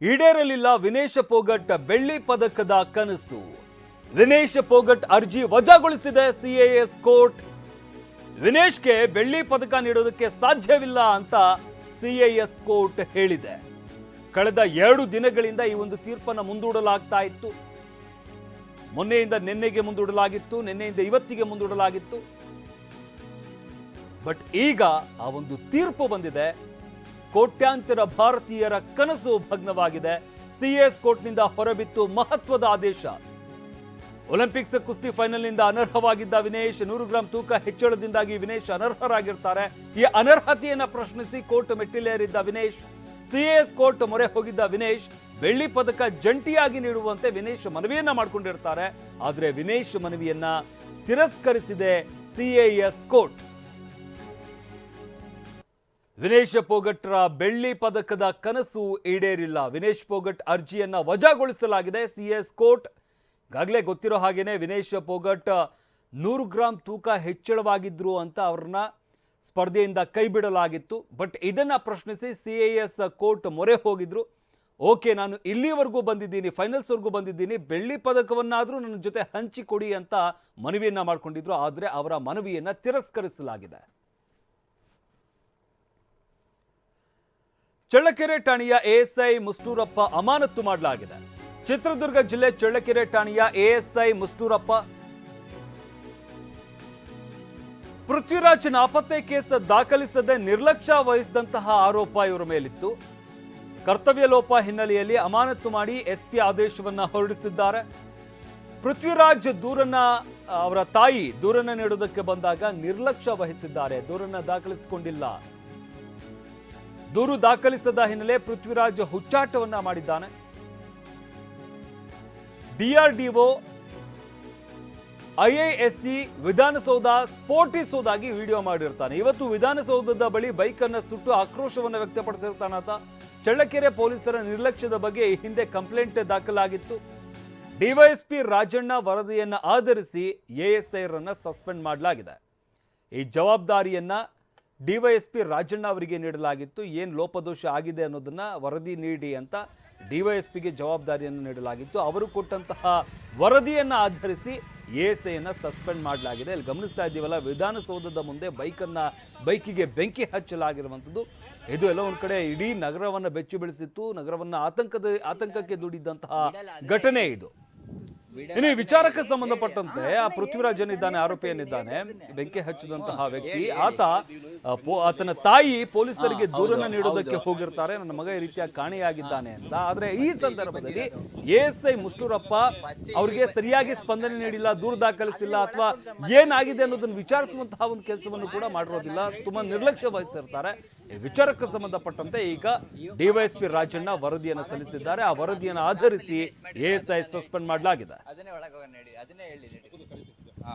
ಈಡೇರಲಿಲ್ಲ ವಿನೇಶ ಪೋಗಟ್ ಬೆಳ್ಳಿ ಪದಕದ ಕನಸು. ವಿನೇಶ ಪೋಗಟ್ ಅರ್ಜಿ ವಜಾಗೊಳಿಸಿದೆ ಸಿಎಎಸ್ ಕೋರ್ಟ್. ವಿನೇಶ್ಗೆ ಬೆಳ್ಳಿ ಪದಕ ನೀಡೋದಕ್ಕೆ ಸಾಧ್ಯವಿಲ್ಲ ಅಂತ ಸಿಎಎಸ್ ಕೋರ್ಟ್ ಹೇಳಿದೆ. ಕಳೆದ ಎರಡು ದಿನಗಳಿಂದ ಈ ಒಂದು ತೀರ್ಪನ್ನು ಮುಂದೂಡಲಾಗ್ತಾ ಇತ್ತು. ಮೊನ್ನೆಯಿಂದ ನಿನ್ನೆಗೆ ಮುಂದೂಡಲಾಗಿತ್ತು, ನಿನ್ನೆಯಿಂದ ಇವತ್ತಿಗೆ ಮುಂದೂಡಲಾಗಿತ್ತು. ಬಟ್ ಈಗ ಆ ಒಂದು ತೀರ್ಪು ಬಂದಿದೆ. ಕೋಟ್ಯಾಂತರ ಭಾರತೀಯರ ಕನಸು ಭಗ್ನವಾಗಿದೆ. ಸಿಎಸ್ ಕೋರ್ಟ್ನಿಂದ ಹೊರಬಿತ್ತು ಮಹತ್ವದ ಆದೇಶ. ಒಲಿಂಪಿಕ್ಸ್ ಕುಸ್ತಿ ಫೈನಲ್ನಿಂದ ಅನರ್ಹವಾಗಿದ್ದ ವಿನೇಶ್, ನೂರು ಗ್ರಾಂ ತೂಕ ಹೆಚ್ಚಳದಿಂದಾಗಿ ವಿನೇಶ್ ಅನರ್ಹರಾಗಿರ್ತಾರೆ. ಈ ಅನರ್ಹತೆಯನ್ನು ಪ್ರಶ್ನಿಸಿ ಕೋರ್ಟ್ ಮೆಟ್ಟಿಲೇರಿದ್ದ ವಿನೇಶ್, ಸಿಎಸ್ ಕೋರ್ಟ್ ಮೊರೆ ಹೋಗಿದ್ದ ವಿನೇಶ್, ಬೆಳ್ಳಿ ಪದಕ ಜಂಟಿಯಾಗಿ ನೀಡುವಂತೆ ವಿನೇಶ್ ಮನವಿಯನ್ನ ಮಾಡಿಕೊಂಡಿರ್ತಾರೆ. ಆದರೆ ವಿನೇಶ್ ಮನವಿಯನ್ನ ತಿರಸ್ಕರಿಸಿದೆ ಸಿಎಎಸ್ ಕೋರ್ಟ್. ವಿನೇಶ್ ಪೋಗಟ್ರ ಬೆಳ್ಳಿ ಪದಕದ ಕನಸು ಈಡೇರಿಲ್ಲ. ವಿನೇಶ್ ಪೋಗಟ್ ಅರ್ಜಿಯನ್ನ ವಜಾಗೊಳಿಸಲಾಗಿದೆ. ಸಿ ಎಸ್ ಕೋರ್ಟ್ ಈಗಾಗಲೇ ಗೊತ್ತಿರೋ ಹಾಗೇನೆ ವಿನೇಶ್ ಪೋಗಟ್ ನೂರು ಗ್ರಾಂ ತೂಕ ಹೆಚ್ಚಳವಾಗಿದ್ರು ಅಂತ ಅವ್ರನ್ನ ಸ್ಪರ್ಧೆಯಿಂದ ಕೈ ಬಿಡಲಾಗಿತ್ತು ಬಟ್ ಇದನ್ನ ಪ್ರಶ್ನಿಸಿ ಸಿಎಎಸ್ ಕೋರ್ಟ್ ಮೊರೆ ಹೋಗಿದ್ರು. ಓಕೆ, ನಾನು ಇಲ್ಲಿವರೆಗೂ ಬಂದಿದ್ದೀನಿ, ಫೈನಲ್ಸ್ವರೆಗೂ ಬಂದಿದ್ದೀನಿ. ಬೆಳ್ಳಿ ಪದಕವನ್ನಾದರೂ ನನ್ನ ಜೊತೆ ಹಂಚಿಕೊಡಿ ಅಂತ ಮನವಿಯನ್ನ ಮಾಡಿಕೊಂಡಿದ್ರು. ಆದರೆ ಅವರ ಮನವಿಯನ್ನ ತಿರಸ್ಕರಿಸಲಾಗಿದೆ. ಚಳ್ಳಕೆರೆ ಠಾಣೆಯ ಎಎಸ್ಐ ಮುಸ್ಟೂರಪ್ಪ ಅಮಾನತ್ತು ಮಾಡಲಾಗಿದೆ. ಚಿತ್ರದುರ್ಗ ಜಿಲ್ಲೆ ಚಳ್ಳಕೆರೆ ಠಾಣೆಯ ಎಎಸ್ಐ ಮುಸ್ಟೂರಪ್ಪ ಪೃಥ್ವಿರಾಜ್ ನಾಪತ್ತೆ ಕೇಸ್ ದಾಖಲಿಸದೆ ನಿರ್ಲಕ್ಷ್ಯ ವಹಿಸಿದಂತಹ ಆರೋಪ ಇವರ ಮೇಲಿತ್ತು. ಕರ್ತವ್ಯ ಲೋಪ ಹಿನ್ನೆಲೆಯಲ್ಲಿ ಅಮಾನತ್ತು ಮಾಡಿ ಎಸ್ಪಿ ಆದೇಶವನ್ನು ಹೊರಡಿಸಿದ್ದಾರೆ. ಪೃಥ್ವಿರಾಜ್ ದೂರನ್ನ, ಅವರ ತಾಯಿ ದೂರನ್ನ ನೀಡುವುದಕ್ಕೆ ಬಂದಾಗ ನಿರ್ಲಕ್ಷ್ಯ ವಹಿಸಿದ್ದಾರೆ. ದೂರನ್ನ ದಾಖಲಿಸಿಕೊಂಡಿಲ್ಲ. ದೂರು ದಾಖಲಿಸದ ಹಿನ್ನೆಲೆ ಪೃಥ್ವಿರಾಜ್ ಹುಚ್ಚಾಟವನ್ನ ಮಾಡಿದ್ದಾನೆ. ಡಿಆರ್ಡಿಒ ಐಐಎಸ್ಸಿ ವಿಧಾನಸೌಧ ಸ್ಫೋಟಿಸುವುದಾಗಿ ವಿಡಿಯೋ ಮಾಡಿರ್ತಾನೆ. ಇವತ್ತು ವಿಧಾನಸೌಧದ ಬಳಿ ಬೈಕನ್ನು ಸುಟ್ಟು ಆಕ್ರೋಶವನ್ನು ವ್ಯಕ್ತಪಡಿಸಿರ್ತಾನಾತ ಚಳ್ಳಕೆರೆ ಪೊಲೀಸರ ನಿರ್ಲಕ್ಷ್ಯದ ಬಗ್ಗೆ ಈ ಹಿಂದೆ ಕಂಪ್ಲೇಂಟ್ ದಾಖಲಾಗಿತ್ತು. ಡಿವೈಎಸ್ಪಿ ರಾಜಣ್ಣ ವರದಿಯನ್ನ ಆಧರಿಸಿ ಎಎಸ್ಐರನ್ನು ಸಸ್ಪೆಂಡ್ ಮಾಡಲಾಗಿದೆ. ಈ ಜವಾಬ್ದಾರಿಯನ್ನ ಡಿವೈಎಸ್ಪಿ ರಾಜಣ್ಣ ಅವರಿಗೆ ನೀಡಲಾಗಿತ್ತು. ಏನು ಲೋಪದೋಷ ಆಗಿದೆ ಅನ್ನೋದನ್ನು ವರದಿ ನೀಡಿ ಅಂತ ಡಿವೈಎಸ್ಪಿಗೆ ಜವಾಬ್ದಾರಿಯನ್ನು ನೀಡಲಾಗಿತ್ತು. ಅವರು ಕೊಟ್ಟಂತಹ ವರದಿಯನ್ನು ಆಧರಿಸಿ ಎಎಸ್ಐಯನ್ನು ಸಸ್ಪೆಂಡ್ ಮಾಡಲಾಗಿದೆ. ಇಲ್ಲಿ ಗಮನಿಸ್ತಾ ಇದ್ದೀವಲ್ಲ ವಿಧಾನಸೌಧದ ಮುಂದೆ ಬೈಕನ್ನು ಬೈಕಿಗೆ ಬೆಂಕಿ ಹಚ್ಚಲಾಗಿರುವಂಥದ್ದು. ಇದು ಎಲ್ಲ ಒಂದು ಕಡೆ ಇಡೀ ನಗರವನ್ನು ಬೆಚ್ಚಿ ಬೆಳೆಸಿತ್ತು. ನಗರವನ್ನು ಆತಂಕದ ಆತಂಕಕ್ಕೆ ದುಡಿದಂತಹ ಘಟನೆ ಇದು. ಇನ್ನು ಈ ವಿಚಾರಕ್ಕೆ ಸಂಬಂಧಪಟ್ಟಂತೆ ಆ ಪೃಥ್ವಿರಾಜ್ ಏನಿದ್ದಾನೆ ಆರೋಪಿ ಏನಿದ್ದಾನೆ ಬೆಂಕಿ ಹಚ್ಚಿದಂತಹ ವ್ಯಕ್ತಿ ಆತ ಆತನ ತಾಯಿ ಪೊಲೀಸರಿಗೆ ದೂರನ್ನ ನೀಡೋದಕ್ಕೆ ಹೋಗಿರ್ತಾರೆ. ನನ್ನ ಮಗ ಈ ರೀತಿಯ ಕಾಣೆಯಾಗಿದ್ದಾನೆ ಅಂತ. ಆದ್ರೆ ಈ ಸಂದರ್ಭದಲ್ಲಿ ಎಸ್ ಐ ಮುಷ್ಟೂರಪ್ಪ ಅವ್ರಿಗೆ ಸರಿಯಾಗಿ ಸ್ಪಂದನೆ ನೀಡಿಲ್ಲ ದೂರು ದಾಖಲಿಸಿಲ್ಲ ಅಥವಾ ಏನಾಗಿದೆ ಅನ್ನೋದನ್ನ ವಿಚಾರಿಸುವಂತಹ ಒಂದು ಕೆಲಸವನ್ನು ಕೂಡ ಮಾಡಿರೋದಿಲ್ಲ. ತುಂಬಾ ನಿರ್ಲಕ್ಷ್ಯ ವಹಿಸಿರ್ತಾರೆ. ವಿಚಾರಕ್ಕೆ ಸಂಬಂಧಪಟ್ಟಂತೆ ಈಗ ಡಿವೈಎಸ್ಪಿ ರಾಜಣ್ಣ ವರದಿಯನ್ನು ಸಲ್ಲಿಸಿದ್ದಾರೆ. ಆ ವರದಿಯನ್ನು ಆಧರಿಸಿ ಎಎಸ್ಐ ಸಸ್ಪೆಂಡ್ ಮಾಡಲಾಗಿದೆ. ಅದನ್ನೇ ಒಳಗೆ ಹೋಗೋಣ ನಡಿ ಅದನ್ನೇ ಹೇಳಿ. ಹಾ